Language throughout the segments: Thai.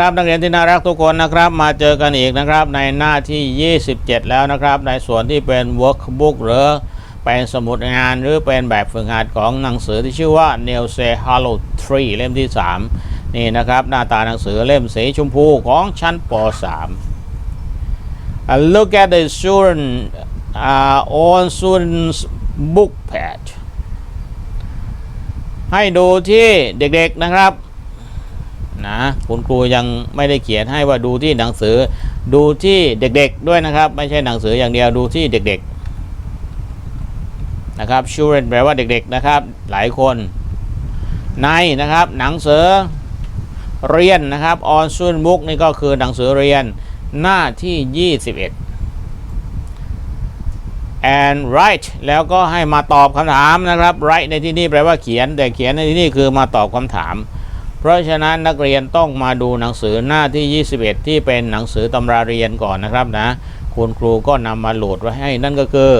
ครับนักเรียนที่น่ารักทุกคนนะครับมาเจอกันอีกนะครับในหน้าที่ 27 แล้วนะครับ ในส่วนที่เป็น workbook หรือเป็นสมุดงานหรือเป็นแบบฝึกหัดของหนังสือที่ชื่อว่า n e l s e Hello Tree เล่มที่ 3 นี่นะครับหน้าตาหนังสือเล่มสีชมพูของชั้นป .3 look at the student uh, on student's book page ให้ดูที่เด็กๆนะครับ นะคุณครูยังไม่ได้เขียนให้ว่าดูที่หนังสือ ดูที่เด็กๆด้วยนะครับ ไม่ใช่หนังสืออย่างเดียวดูที่เด็กๆนะครับ children แปลว่าเด็กๆนะครับ หลายคน ในนะครับ หนังสือเรียนนะครับ on student book นี่ก็คือหนังสือเรียนหน้าที่ 21 and write แล้วก็ให้มาตอบคำถามนะครับ write ในที่นี้แปลว่าเขียน แต่เขียนในที่นี้คือมาตอบคำถาม เพราะฉะนั้นนักเรียนต้องมาดูหนังสือหน้าที่ 21 ที่เป็นหนังสือตำราเรียนก่อนนะครับนะคุณครูก็นำมาโหลดไว้ให้นั่นก็คือ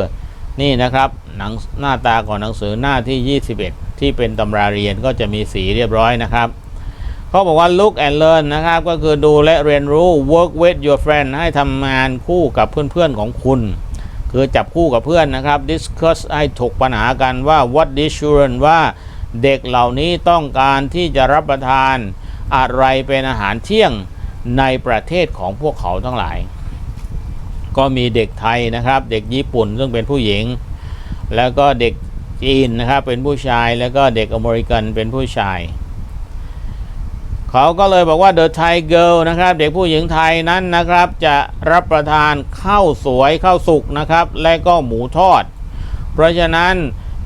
นี่นะครับหนังหน้าตาของหนังสือหน้าที่ 21 ที่เป็นตำราเรียนก็จะมีสีเรียบร้อยนะครับเขาบอกว่า look and learn นะครับ ก็คือดูและเรียนรู้ work with your friend ให้ทำงานคู่กับเพื่อนๆของคุณ คือจับคู่กับเพื่อนนะครับ discuss ให้ถกปัญหากันว่า what these children ว่า เด็กเหล่านี้ต้องการที่จะรับประทานอะไรเป็นอาหารเที่ยงในประเทศของพวกเขาทั้งหลาย ก็มีเด็กไทยนะครับ เด็กญี่ปุ่นซึ่งเป็นผู้หญิง แล้วก็เด็กจีนนะครับเป็นผู้ชายแล้วก็เด็กอเมริกันเป็นผู้ชาย เขาก็เลยบอกว่า the Thai girl นะครับเด็กผู้หญิงไทยนั้นนะครับ จะรับประทานข้าวสวยข้าวสุกนะครับ และก็หมูทอด เพราะฉะนั้น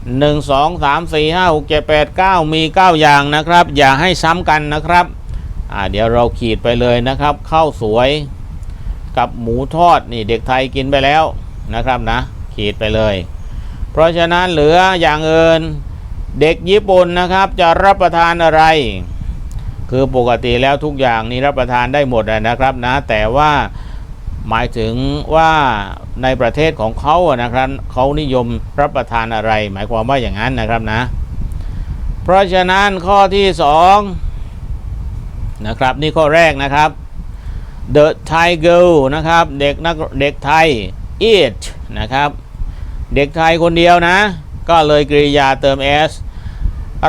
1 2 3 4 5 6 7 8 9 มี 9 อย่างนะครับ อย่าให้ซ้ำกันนะครับเดี๋ยวเราขีดไปเลยนะครับข้าวสวยกับหมูทอดนี่เด็กไทยกินไปแล้วนะครับนะ ขีดไปเลย เพราะฉะนั้นเหลืออย่างอื่นเด็กญี่ปุ่นนะครับจะรับประทานอะไร คือปกติแล้วทุกอย่างนี้รับประทานได้หมดนะครับนะ แต่ว่า หมายถึงว่าในประเทศของเขานะครับเขานิยมรับประทานอะไร หมายความว่าอย่างนั้นนะครับนะ เพราะฉะนั้นข้อที่สองนะครับนี่ข้อแรกนะครับ the Thai girl นะครับเด็กนักเด็กไทย eat นะครับ เด็กไทยคนเดียวนะ ก็เลยกริยาเติม s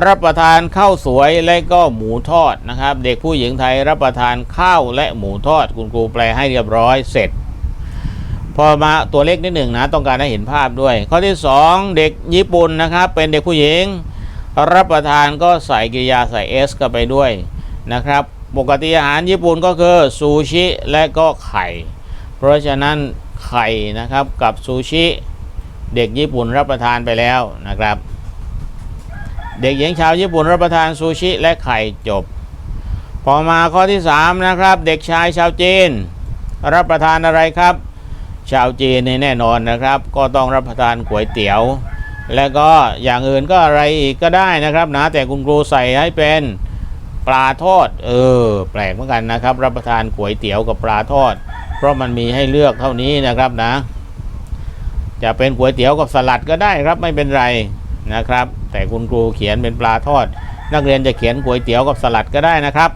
รับประทานข้าวสวยและก็หมูทอดนะครับ เด็กผู้หญิงไทยรับประทานข้าวและหมูทอด คุณครูแปลให้เรียบร้อยเสร็จ พอมาตัวเลขนิดหนึ่งนะต้องการให้เห็นภาพด้วย ข้อที่ 2 เด็กญี่ปุ่นนะครับ เป็นเด็กผู้หญิง รับประทานก็ใส่กริยาใส่ s เข้าไปด้วยนะครับ ปกติอาหารญี่ปุ่นก็คือซูชิและก็ไข่ เพราะฉะนั้นไข่นะครับกับซูชิ เด็กญี่ปุ่นรับประทานไปแล้วนะครับ เด็กหญิงชาวญี่ปุ่นรับประทานซูชิและไข่จบ พอมาข้อที่ 3 นะครับ เด็กชายชาวจีน รับประทานอะไรครับ ชาวจีนนี่แน่นอนนะครับ ก็ต้องรับประทานก๋วยเตี๋ยว และก็อย่างอื่นก็อะไรอีกก็ได้นะครับนะแต่คุณครูใส่ให้เป็นปลาทอด เออ แปลกเหมือนกันนะครับ รับประทานก๋วยเตี๋ยวกับปลาทอด เพราะมันมีให้เลือกเท่านี้นะครับนะ จะเป็นก๋วยเตี๋ยวกับสลัดก็ได้ครับไม่เป็นไรนะครับ แต่คุณครูเขียนเป็นปลาทอด นักเรียนจะเขียนก๋วยเตี๋ยวกับสลัดก็ได้นะครับ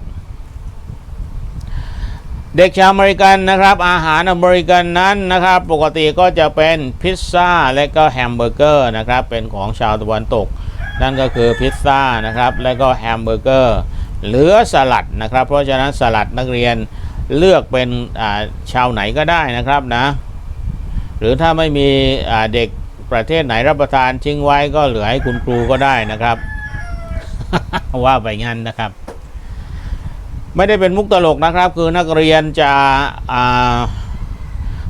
เด็กชาวอเมริกันนะครับ อาหารอเมริกันนั้นนะครับ ปกติก็จะเป็นพิซซ่าและก็แฮมเบอร์เกอร์นะครับเป็นของชาวตะวันตก นั่นก็คือพิซซ่านะครับและก็แฮมเบอร์เกอร์เหลือสลัดนะครับ เพราะฉะนั้นสลัดนักเรียนเลือกเป็นอ่าชาวไหนก็ได้นะครับนะหรือถ้าไม่มีอ่าเด็ก ประเทศไหนรับประทานทิ้งไว้ก็เหลือให้คุณครูก็ได้นะครับ ว่าไปงั้นนะครับ ไม่ได้เป็นมุกตลกนะครับ คือนักเรียนจะ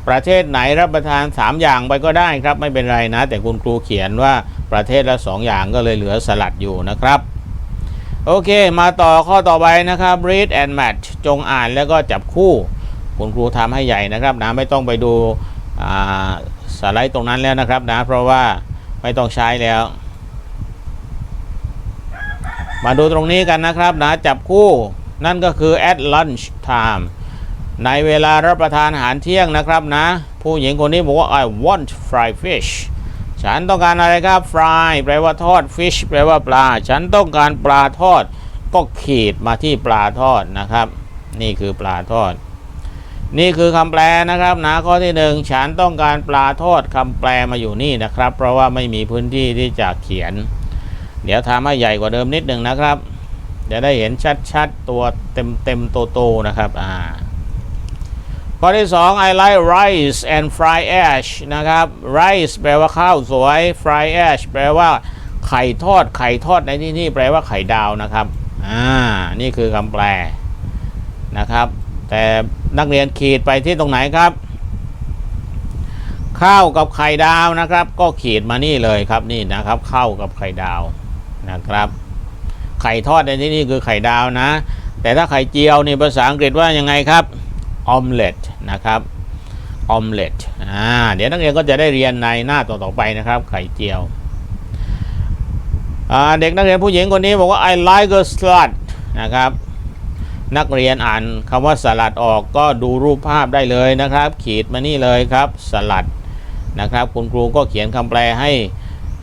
ประเทศไหนรับประทาน 3 อย่างไปก็ได้ครับ ไม่เป็นไรนะ แต่คุณครูเขียนว่าประเทศละ 2 อย่างก็เลยเหลือสลัดอยู่นะครับโอเค มาต่อข้อต่อไปนะครับ read and match จงอ่านแล้วก็จับคู่ คุณครูทำให้ใหญ่นะครับนะไม่ต้องไปดูอ่า สไลด์ตรงนั้นแล้วนะครับนะ เพราะว่าไม่ต้องใช้แล้ว มาดูตรงนี้กันนะครับนะจับคู่นั่นก็คือ at lunch time ในเวลารับประทานอาหารเที่ยงนะครับนะ ผู้หญิงคนนี้บอกว่า I want fried fish ฉันต้องการอะไรครับ fry แปลว่าทอด fish แปลว่าปลา ฉันต้องการปลาทอด ก็ขีดมาที่ปลาทอดนะครับ นี่คือปลาทอด นี่คือคำแปลนะครับนะข้อที่หนึ่งฉันต้องการปลาทอดคำแปลมาอยู่นี่นะครับ เพราะว่าไม่มีพื้นที่ที่จะเขียน เดี๋ยวทำให้ใหญ่กว่าเดิมนิดหนึ่งนะครับ จะได้เห็นชัดๆ ตัวเต็มเต็มโตๆนะครับอ่าข้อที่สอง I like rice and fried ash นะครับ rice แปลว่าข้าวสวย fried ash แปลว่าไข่ทอดไข่ทอดในที่นี่แปลว่าไข่ดาวนะครับอ่านี่คือคำแปลนะครับ แต่นักเรียนขีดไปที่ตรงไหนครับ ข้าวกับไข่ดาวนะครับ ก็ขีดมานี่เลยครับนี่นะครับข้าวกับไข่ดาวนะครับ ไข่ทอดในที่นี่คือไข่ดาวนะ แต่ถ้าไข่เจียวนี่ภาษาอังกฤษว่ายังไงครับออมเล็ตนะครับออมเล็ตอ่าเดี๋ยวนักเรียนก็จะได้เรียนในหน้าต่อๆไปนะครับ ไข่เจียวอ่าเด็กนักเรียนผู้หญิงคนนี้บอกว่า I like a salad นะครับ นักเรียนอ่านคำว่าสลัดออกก็ดูรูปภาพได้เลยนะครับ ขีดมานี่เลยครับสลัดนะครับ คุณครูก็เขียนคำแปลให้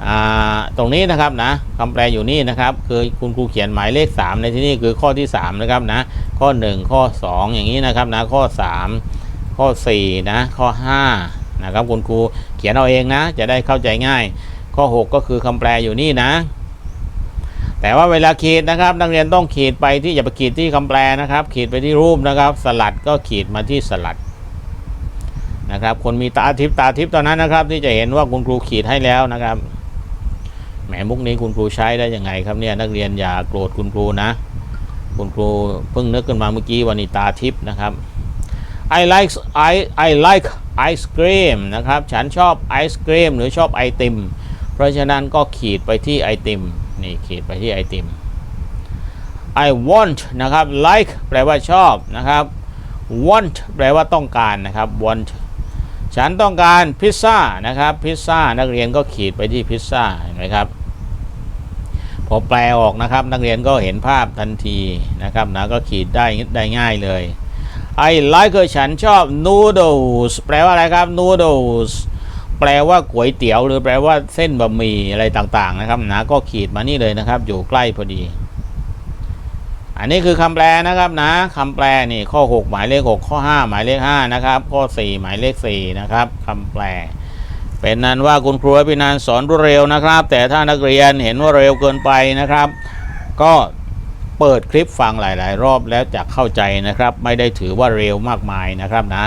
อ่าตรงนี้นะครับนะคำแปลอยู่นี่นะครับ คือคุณครูเขียนหมายเลข 3 ในที่นี่คือข้อที่ 3 นะครับนะ ข้อ 1 ข้อ 2 อย่างนี้นะครับนะข้อ 3 ข้อ 4 นะ ข้อ 5 นะครับคุณครูเขียนเอาเองนะ จะได้เข้าใจง่าย ข้อ 6 ก็คือคำแปลอยู่นี่นะ แต่ว่าเวลาขีดนะครับ นักเรียนต้องขีดไปที่อย่าไปขีดที่คำแปลนะครับ ขีดไปที่รูปนะครับ สลัดก็ขีดมาที่สลัดนะครับ คนมีตาทิพตาทิพตอนนั้นนะครับ ที่จะเห็นว่าคุณครูขีดให้แล้วนะครับแหมมุกนี้คุณครูใช้ได้ยังไงครับเนี่ยนักเรียนอย่าโกรธคุณครูนะ คุณครูเพิ่งนึกขึ้นมาเมื่อกี้วันนี้ตาทิพนะครับ I like I I like ice cream นะครับ ฉันชอบไอศครีมหรือชอบไอติม เพราะฉะนั้นก็ขีดไปที่ไอติม นี่ขีดไปที่ไอติม I want นะครับ like แปลว่าชอบนะครับ want แปลว่าต้องการนะครับ want ฉันต้องการพิซซ่านะครับ พิซซ่านักเรียนก็ขีดไปที่พิซซ่าเห็นไหมครับพอแปลออกนะครับ นักเรียนก็เห็นภาพทันทีนะครับนะก็ขีดได้ได้ง่ายเลย I like คือฉันชอบ noodles แปลว่าอะไรครับ noodles แปลว่าก๋วยเตี๋ยว หรือแปลว่าเส้นบะหมี่อะไรต่างๆ นะครับนะก็ขีดมานี่เลยนะครับ อยู่ใกล้พอดี อันนี้คือคำแปลนะครับนะคำแปลนี่ข้อ 6 หมายเลข 6 ข้อ 5 หมายเลข5นะครับข้อ 4 หมายเลข4นะครับคำแปล เป็นนั้นว่าคุณครูพินันสอนรวดเร็วนะครับ แต่ถ้านักเรียนเห็นว่าเร็วเกินไปนะครับ ก็เปิดคลิปฟังหลาย ๆ รอบแล้วจะเข้าใจนะครับ ไม่ได้ถือว่าเร็วมากมายนะครับนะ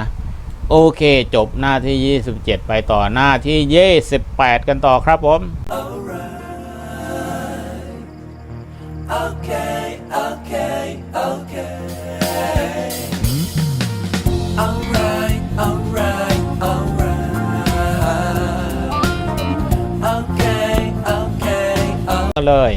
โอเค จบหน้าที่ 27 ไปต่อหน้าที่ 28 กันต่อครับผม Okay, okay, okay. Alright, alright, alright. Okay, okay, okay. เลย